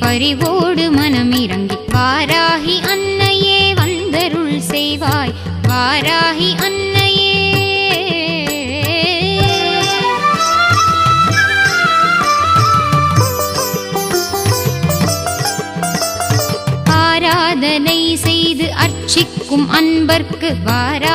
பறிவோடு மனம் இறங்கி வாராகி அன்னையே வந்தருள் செய்வாய். வாராகி அன்னையே. ஆராதனை செய்து அர்ச்சிக்கும் அன்பர்க்கு வாரா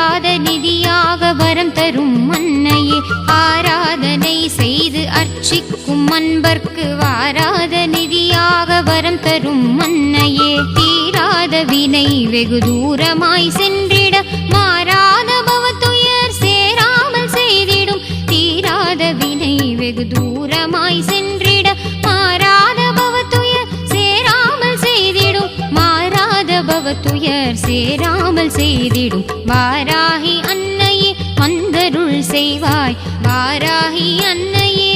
வரம் தரும் மன்னையே ஆராதனை செய்து அர்ச்சிக்கும் அன்பர்க்கு வாராத நிதியாக வரம் தரும் மன்னையே. தீராத வினை வெகு தூரமாய் சென்றிட மாறாத பவத்துயர் சேராமல் செய்திடும். தீராத வினை வெகு தூரமாய் சென்றிட மாறாத பவத்துயர் சேராமல் செய்திடும். மாறாத பவத்துயர் சேராமல் செய்திடும். செய்வாய் வாராகி அன்னையே.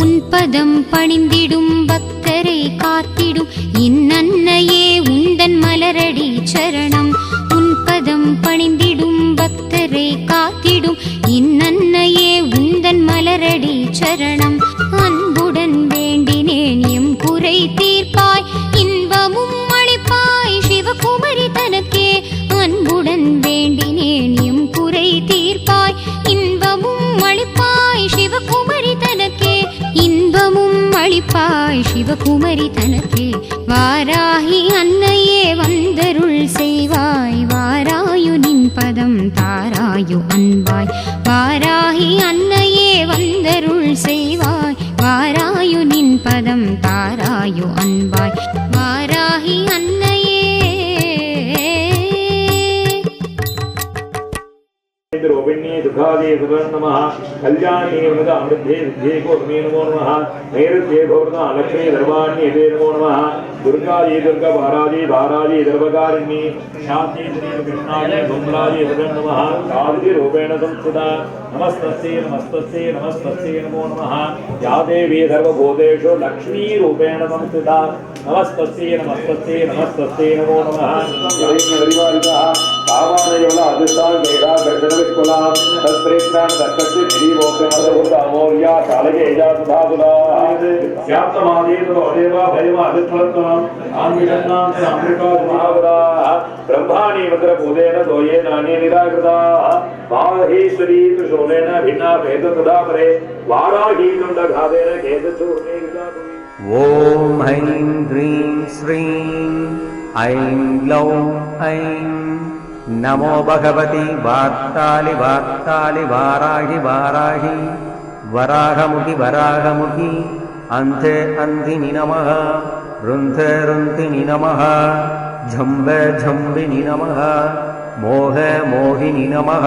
உன் பதம் பணிந்திடும் பக்தரை காத்திடும் இன்னன்னையே உந்தன் மலரடி சரணம். உன் பதம் பணிந்திடும் பக்தரை காத்திடும் இன்னன்னையே உந்தன் மலரடி சரணம். குமரி தனத்து रोहिण्ये दुःखादे सुभं नमः कल्याणे वृद अमृद्धे विद्ये गोर्मे नमो। नमः नैरुद्ये भवता लक्ष्मी धर्माण्ये ते नमो। नमः दुर्गादे दुर्गवारादे धारादे दर्भकारिण्ये शान्ति कृष्णादे धूम्रादे सुभं नमः कादिति रूपेण संस्थिता नमस्तस्यै नमस्तस्यै नमस्तस्यै नमो। नमः या देवी सर्वभूतेषु लक्ष्मीरूपेण संस्थिता नमस्ते नमस्ते नमस्ते, नमो नमः। कामानयोल अधिष्ठान वेदा दर्शनविकुलां तत्प्रेत्राण दक्षस्य निरीभोक्तमोर्या कालये जातुधातुला व्याप्तमादेतदेव भयम अधित्वत्वम् आन्विषन्नां सामृकादुभावदा ब्रह्माणि वत्र भूतेन दोयेनानि निराकृताः। वाहीश्वरी त्रिशूलेन भिन्ना भेद तदा परे वाराहीनं दघातेन केचित् चूर्णे ॐ ऐं ह्रीं श्रीं ऐं ग्लौं ऐं नमो भगवति वार्तालि वार्तालि वाराहि वाराहि वराहमुखि वराहमुखि अन्ते अन्धिनि नमः रुन्धे रुन्धिनि नमः झम्ब झम्बिनि नमः मोह मोहिनि नमः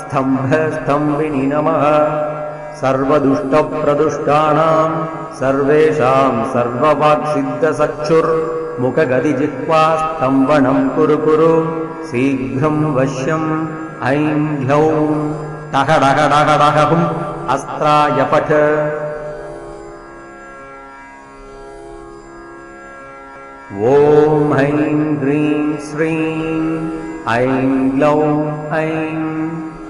स्तम्भ स्तम्भिनि नमः सर्वदुष्टप्रदुष्टानां सर्वेषां सर्ववाक्सिद्धसक्षुर्मुखगदिजिह्वा स्तम्भनं कुरु कुरु शीघ्रं वश्यम् ऐं ह्लौं टहडहडहडहुम् अस्त्राय पठ ॐ ऐं ह्रीं श्रीं ऐं ग्लौं ऐं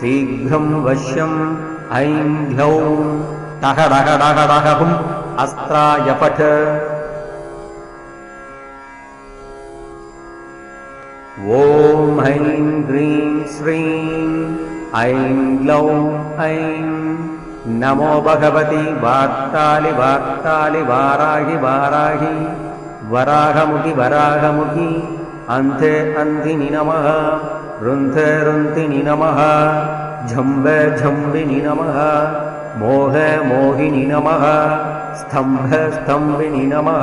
शीघ्रं वश्यम् ऐं ह्लौं टहडहडहडहुम् अस्त्राय पठ। ॐ ऐं ह्रीं श्रीं ऐं ग्लौं ऐं नमो भगवति वाक्तालि वाक्तालि वाराहि वाराहि वराहमुखि वराहमुखि अन्ते अन्धिनि नमः। रुन्धे रुन्तिनि नमः। झम्ब झम्बिनि नमः। मोह मोहिनि नमः। स्तम्भ स्तम्भिनि नमः।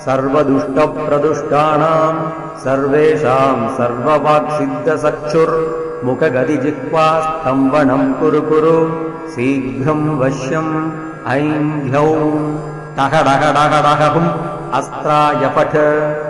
सर्वदुष्टप्रदुष्टानां सर्वेषां सर्ववाक्सिद्धचक्षुर्मुखगदिजिह्वास्तम्भनं कुरु कुरु। शीघ्रं वश्यम् ऐं ह्यौं टहडहडहडहुम् अस्त्राय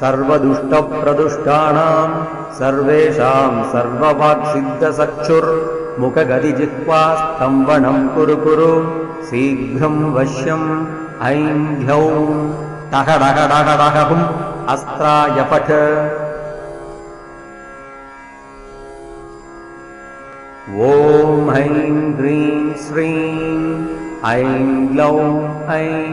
सर्वदुष्टप्रदुष्टानां सर्वेषां सर्ववाक्सिद्धचक्षुर्मुखगदिजिह्वास्तम्भनं कुरु कुरु। शीघ्रं वश्यम् ऐं ह्यौं टहडहडहडहुम् ऐं ग्लौं ऐं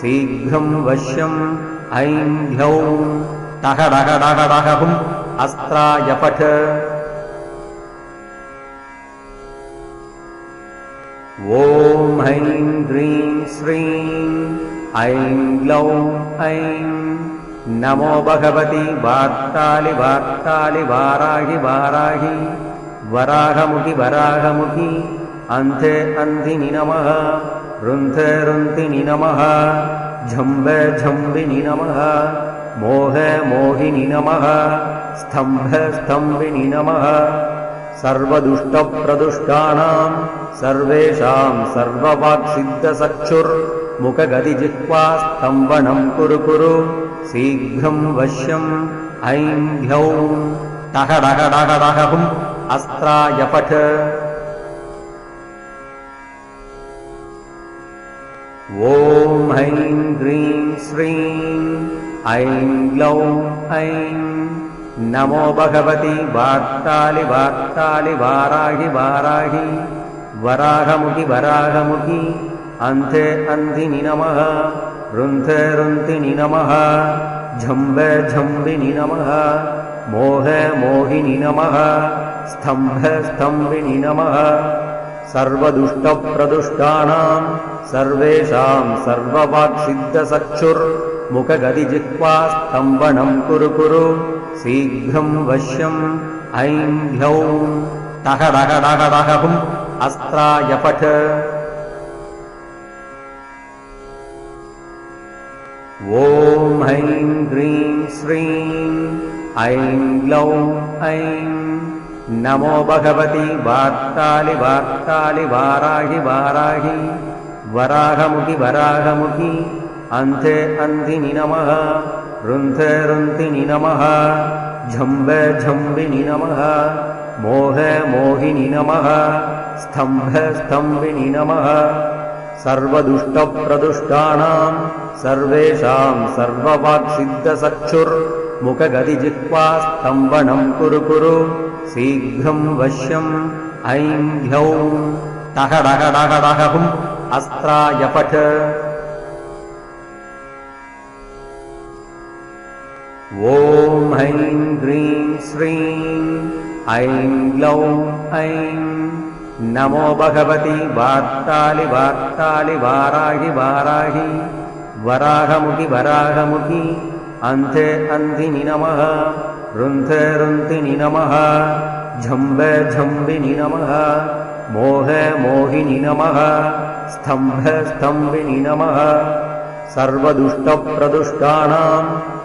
शीघ्रं वश्यम् ऐं ह्यौं टहडहडहडहुम् ह्रीं श्रीं ऐं ग्लौं ऐं नमो भगवति वाक्तालि वाक्तालि वाराहि वाराहि। वराहमुखि वराहमुखि अन्ते अन्धिनि नमः। रुन्धे रुन्तिनि नमः। झम्ब झम्बिनि नमः। मोह मोहिनि नमः। स्तम्भ स्तम्भिनि नमः। सर्वदुष्टप्रदुष्टानां सर्वेषां सर्ववाक्सिद्धचक्षुर्मुखगदिजिह्वास्तम्भनं कुरु कुरु। शीघ्रं वश्यम् ऐं ह्यौं टहडहडहडहुम् अस्त्राय ॐ ऐं ह्रीं श्रीं ऐं ग्लौं ऐं नमो भगवति वाक्तालि वाक्तालि वाराहि वाराहि वराहमुखि वराहमुखि अन्ते अन्धिनि नमः रुन्धे रुन्तिनि नमः झम्ब झम्बिनि नमः मोह मोहिनि नमः स्तम्भ स्तम्भिनि नमः सर्वदुष्टप्रदुष्टानां सर्वेषां सर्ववाक्सिद्धचक्षुर्मुखगदिजिह्वास्तम्भनं कुरु कुरु। शीघ्रं वश्यम् ऐं ह्यौं टहडहडहडहुम् ऐं ह्रीं श्रीं ऐं ग्लौं ऐं नमो भगवति वाक्तालि वाक्तालि वाराहि वाराहि वराहमुखि वराहमुखि। अन्ते अन्धिनि नमः। रुन्धे रुन्तिनि नमः। झम्ब झम्बिनि नमः। मोह मोहिनि नमः। स्तम्भ स्तम्भिनि नमः। सर्वदुष्टप्रदुष्टानां सर्वेषां सर्ववाक्सिद्धचक्षुर्मुखगदिजिह्वास्तम्भनं कुरु कुरु। शीघ्रं वश्यम् ऐं ह्यौं। टहडहडहडहुम् अस्त्राय पठ ॐ ऐं ह्रीं श्रीं ऐं ग्लौं ऐं नमो भगवति वार्तालि वार्तालि वाराहि वाराहि। वराहमुखि वराहमुखि अन्ते अन्धिनि नमः रुन्थे रुन्तिनि नमः झम्बे झम्बिनि नमः मोहे मोहिनि नमः स्तम्भ स्तम्भिनि नमः। सर्वदुष्टप्रदुष्टानां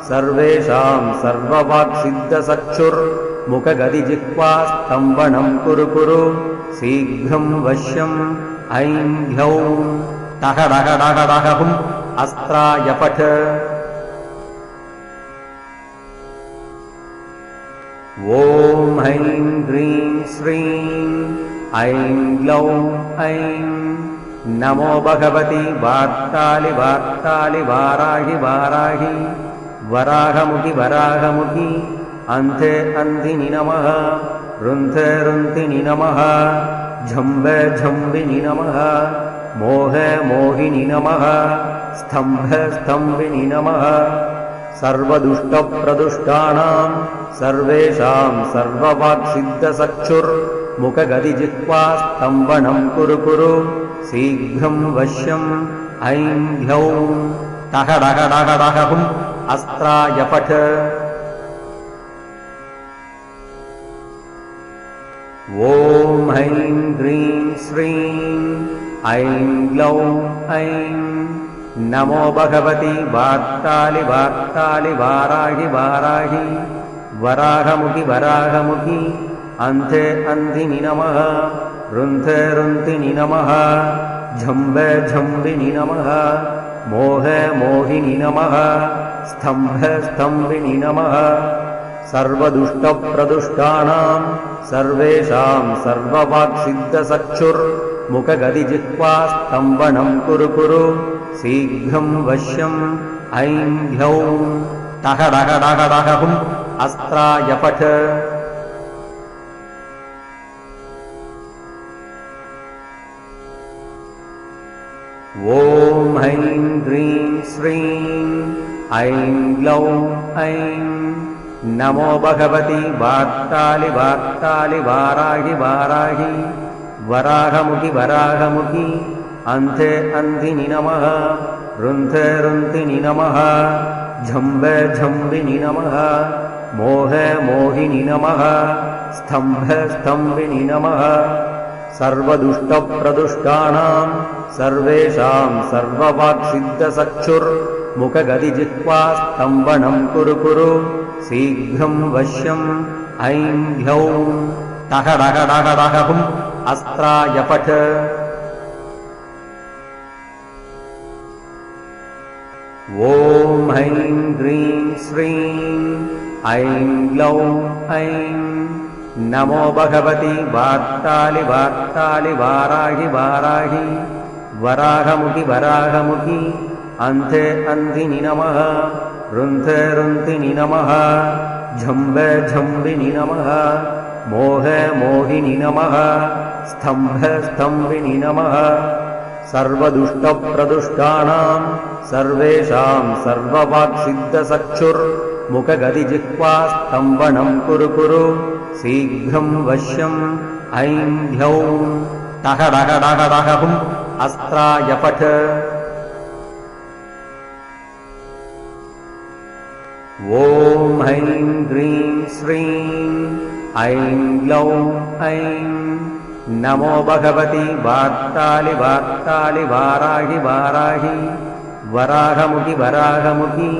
सर्वेषां सर्ववाक्सिद्धसक्षुर्मुखगदिजिह्वा स्तम्भनं कुरु कुरु शीघ्रं वश्यम् ऐं ह्यौं। टहडहडहडहुम् अस्त्रायपठ ॐ ह्रीं श्रीं ऐं ग्लौं ऐं नमो भगवति वार्तालि वार्तालि वाराहि वाराहि वराहमुखि वराहमुखि अन्ते अन्धिनि नमः रुन्थे रुन्तिनि नमः झम्बे झम्बिनि नमः मोहे मोहिनि नमः स्तम्भ स्तम्भिनि नमः। सर्वदुष्टप्रदुष्टानां सर्वेषां सर्ववाक्सिद्धसक्षुर्मुखगदिजिह्वा स्तम्भनं कुरु कुरु। शीघ्रं वश्यम् ऐं ह्यौं टहडहडहडहुम् ह्रीं श्रीं ऐं ग्लौं ऐं नमो भगवति वार्तालि वार्तालि वाराहि वाराहि। वराहमुखि वराहमुखि अन्ते अन्धिनि नमः। रुन्थे रुन्तिनि नमः। झम्बे झम्बिनि नमः। मोहे मोहिनि नमः। स्तम्भ स्तम्भिनि नमः। सर्वदुष्टप्रदुष्टानां सर्वेषां सर्ववाक्सिद्धसक्षुर्मुखगदिजिह्वा स्तम्भनं कुरु कुरु। शीघ्रं वश्यम् ऐं ह्यौं टहडहडहडहुम् अस्त्रायपठ ॐ ऐं ह्रीं श्रीं ऐं ग्लौं ऐं नमो भगवति वार्तालि वार्तालि वाराहि वाराहि वराहमुखि वराहमुखि अन्ते अन्धिनि नमः रुन्थे रुन्तिनि नमः झम्बे झम्बिनि नमः मोहे मोहिनि नमः स्तम्भ स्तम्भिनि नमः सर्वदुष्टप्रदुष्टानां सर्वेषां सर्ववाक्सिद्धसक्षुर्मुखगदिजिह्वा स्तम्भनं कुरु कुरु शीघ्रं वश्यम् ऐं ह्यौं। श्रीं ऐं ग्लौं ऐं नमो भगवति वार्तालि वार्तालि वाराहि वाराहि। वराहमुखि वराहमुखि। अन्ते अन्धिनि नमः। रुन्थे रुन्तिनि नमः। झम्बे झम्बिनि नमः। मोहे मोहिनि नमः। स्तम्भ स्तम्भिनि नमः। सर्वदुष्टप्रदुष्टानां सर्वेषां सर्ववाक्सिद्धसक्षुर्मुखगदिजिह्वा स्तम्भनं कुरु कुरु शीघ्रं वश्यम् ऐं ह्यौं टहडहडहडहुम् अस्त्रायपठ ॐ ऐं ह्रीं श्रीं ऐं ग्लौं ऐं नमो भगवति वार्तालि वार्तालि वाराहि वाराहि। वराहमुखि वराहमुखि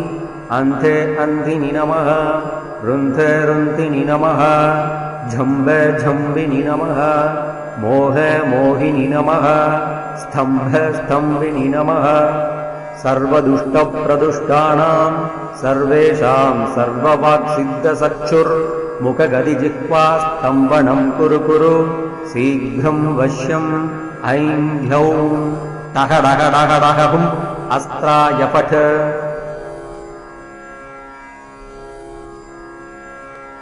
अन्ते अन्धिनि नमः रुन्थे रुन्तिनि नमः। झम्बे झम्बिनि नमः। मोहे मोहिनि नमः। स्तम्भ स्तम्भिनि नमः। सर्वदुष्टप्रदुष्टानां सर्वेषां सर्ववाक्सिद्धसक्षुर्मुखगदिजिह्वा स्तम्भनं कुरु कुरु। शीघ्रं वश्यम् ऐं ह्यौं टहडहडहडहुम् अस्त्रायपठ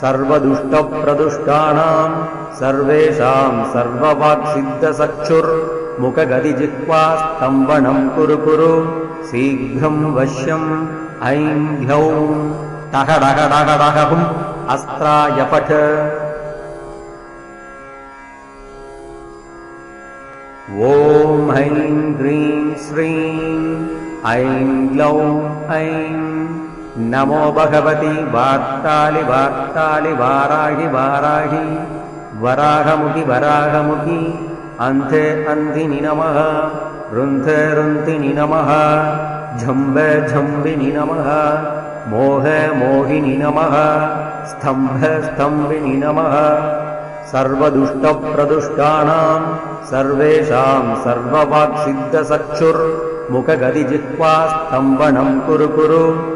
सर्वदुष्टप्रदुष्टानां सर्वेषां सर्ववाक्सिद्धचक्षुर्मुखगदिजिह्वा स्तम्भनं कुरु कुरु शीघ्रं वश्यम् ऐं ह्यौं टहडहडहडहुम् अस्त्रायपठ। ॐ ऐं ह्रीं श्रीं ऐं ग्लौं ऐं नमो भगवति वार्तालि वार्तालि वाराहि वाराहि। वराहमुखि वराहमुखि। अन्धे अन्धिनि नमः। रुन्धे रुन्तिनि नमः। झम्बे झम्बिनि नमः। मोहे मोहिनि नमः। स्तम्भे स्तम्भिनि नमः। सर्वदुष्टप्रदुष्टानां सर्वेषां सर्ववाक्सिद्धचक्षुर्मुखगदिजिह्वा स्तम्भनं कुरु कुरु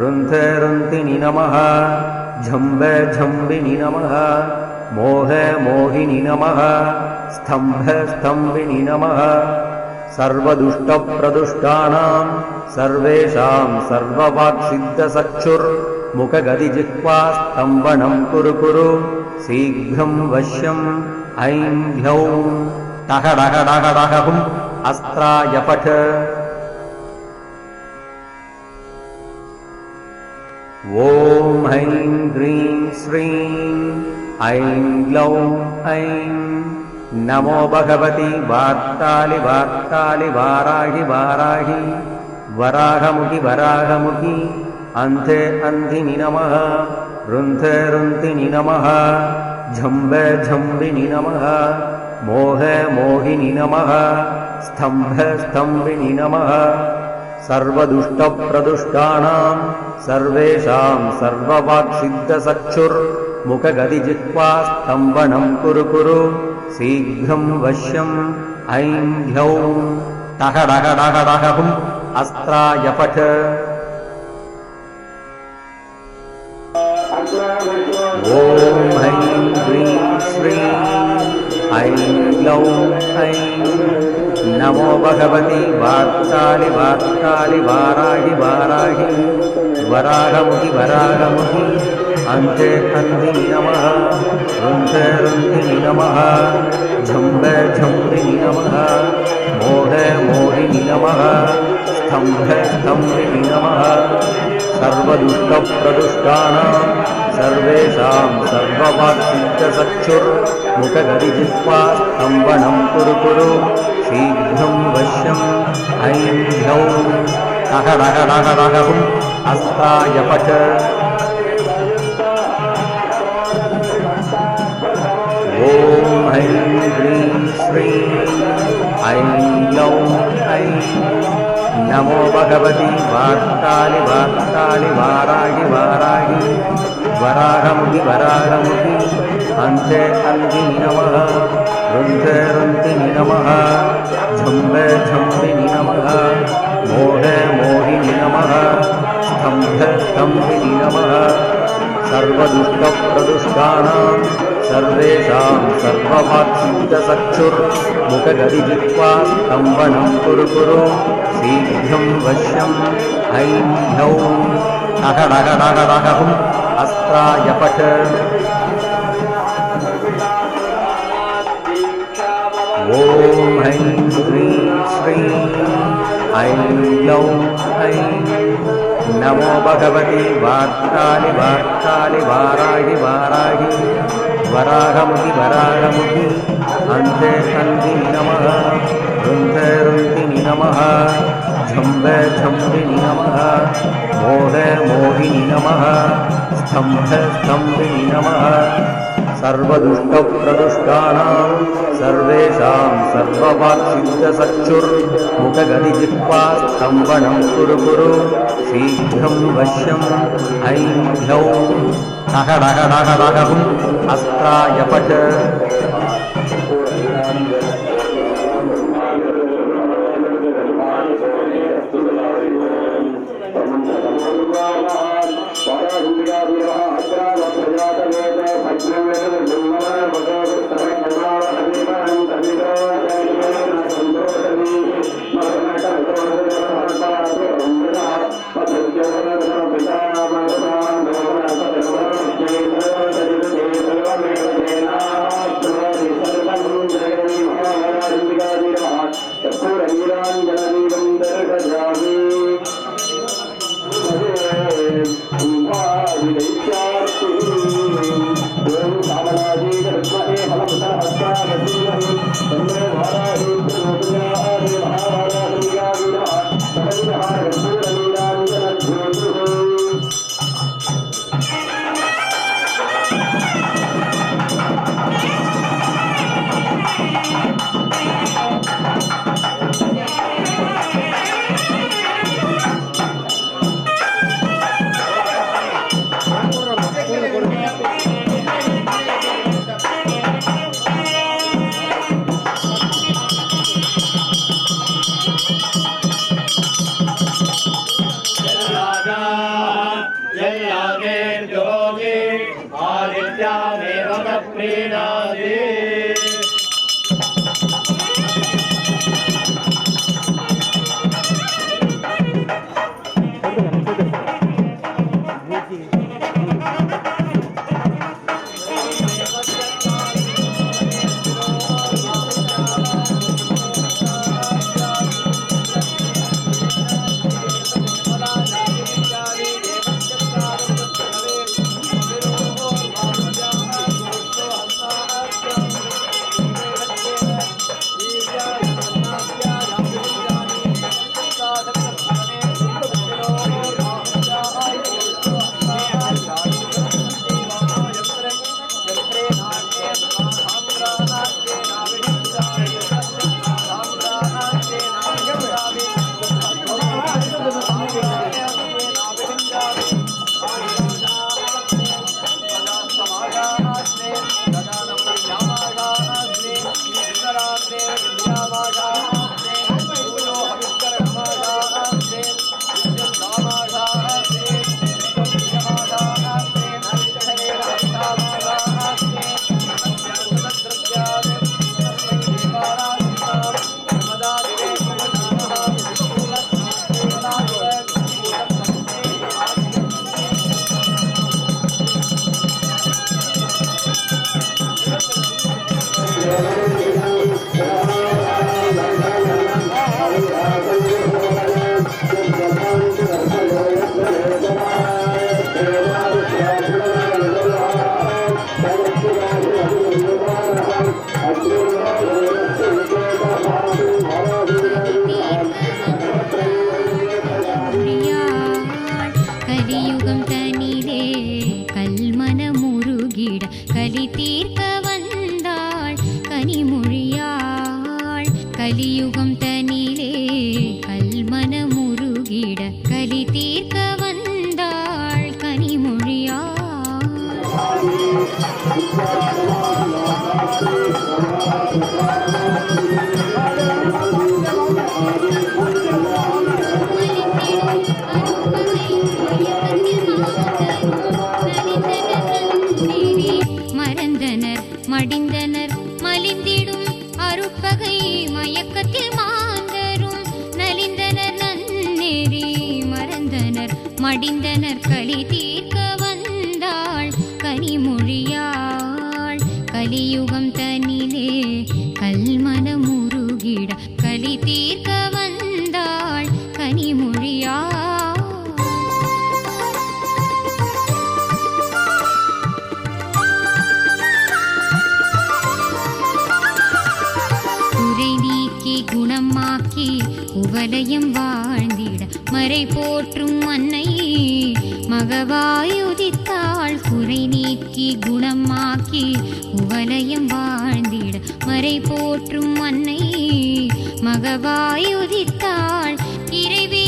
रुन्धे रुन्तिनि नमः। झम्बे झम्बिनि नमः। मोहे मोहिनि नमः। स्तम्भे स्तम्भिनि नमः। सर्वदुष्टप्रदुष्टानां सर्वेषां सर्ववाक्सिद्धचक्षुर्मुखगदिजिह्वा स्तम्भनं कुरु कुरु। शीघ्रं वश्यम् ऐं ह्यौं टहडहडहडहुम् अस्त्रायपठ ॐ ऐं ह्रीं श्रीं ऐं ग्लौं ऐं नमो भगवति वार्तालि वार्तालि वाराहि वाराहि वराहमुखि वराहमुखि अन्धे अन्धिनि नमः रुन्धे रुन्तिनि नमः झम्बे झम्बिनि नमः मोहे मोहिनि नमः स्तम्भे स्तम्भिनि नमः सर्वदुष्टप्रदुष्टानां सर्वेषां सर्ववाक्सिद्धचक्षुर्मुखगदिजिह्वा स्तम्भनं कुरु कुरु शीघ्रं वश्यम् ऐं ह्यौं टहडहडहडहुम् अस्त्रायपठ। ॐ ऐं ह्रीं श्रीं ऐं ग्लौं ऐं नमो भगवति वार्तालि वार्तालि वाराहि वाराहि। वराहमुखि वराहमुखि। अन्ते अन्धिनि नमः। रुन्धे रुन्धिनि नमः। झम्बे झम्बिनि नमः। मोहे मोहिनि नमः स्तम्भे स्तम्भिनि नमः सर्वदुष्टप्रदुष्टानां सर्वेषां सर्ववाक्सिद्धचक्षुर्मुखगदिजिह्वा स्तम्भनं कुरु कुरु। शीघ्रं वश्यम् ऐं ह्यौं टहडहडहडहुम् अस्त्रायपठ ॐ नमो भगवति वार्तालि वार्तालि वाराहि वाराहि वराहमुखि वराहमुखि अन्धे अन्धिनि नमः रुन्धे रुन्तिनि नमः झम्बे झम्बिनि नमः मोहे मोहिनि नमः स्तम्भे स्तम्भिनि नमः सर्वदुष्टप्रदुष्टानां सर्वेषां सर्ववाक्सिद्धचक्षुर्मुखगदिजिह्वा स्तम्भनं कुरु कुरु शीघ्रं वश्यम् ऐं ह्यौं टहडहडहडहुम् अस्त्रायपठ। ॐ ऐं ह्रीं श्रीं ऐं ग्लौं ऐं नमो भगवति वार्तालि वार्तालि वाराहि वाराहि। वराहमुखि वराहमुखि। अन्धे अन्धिनि नमः। रुन्धे रुन्तिनि नमः। झम्बे झम्बिनि नमः। मोहे मोहिनि नमः। स्तम्भे स्तम्भिनि नमः सर्वदुष्टप्रदृष्टानां सर्वेषां सर्वभाक्षित्यसच्चुर्मुखगति कृत्वा कुरु कुरु शीघ्रं वश्यम् ऐ ह्यौ ढहडुम् अस्तायपच உமா விடைத்தார் नित्यामेव क्रीणाति குணமாக்கி உவலயம் வாழ்ந்திட மறை போற்றும் அன்னை மகவாயுதித்தாள். இறைவியாம்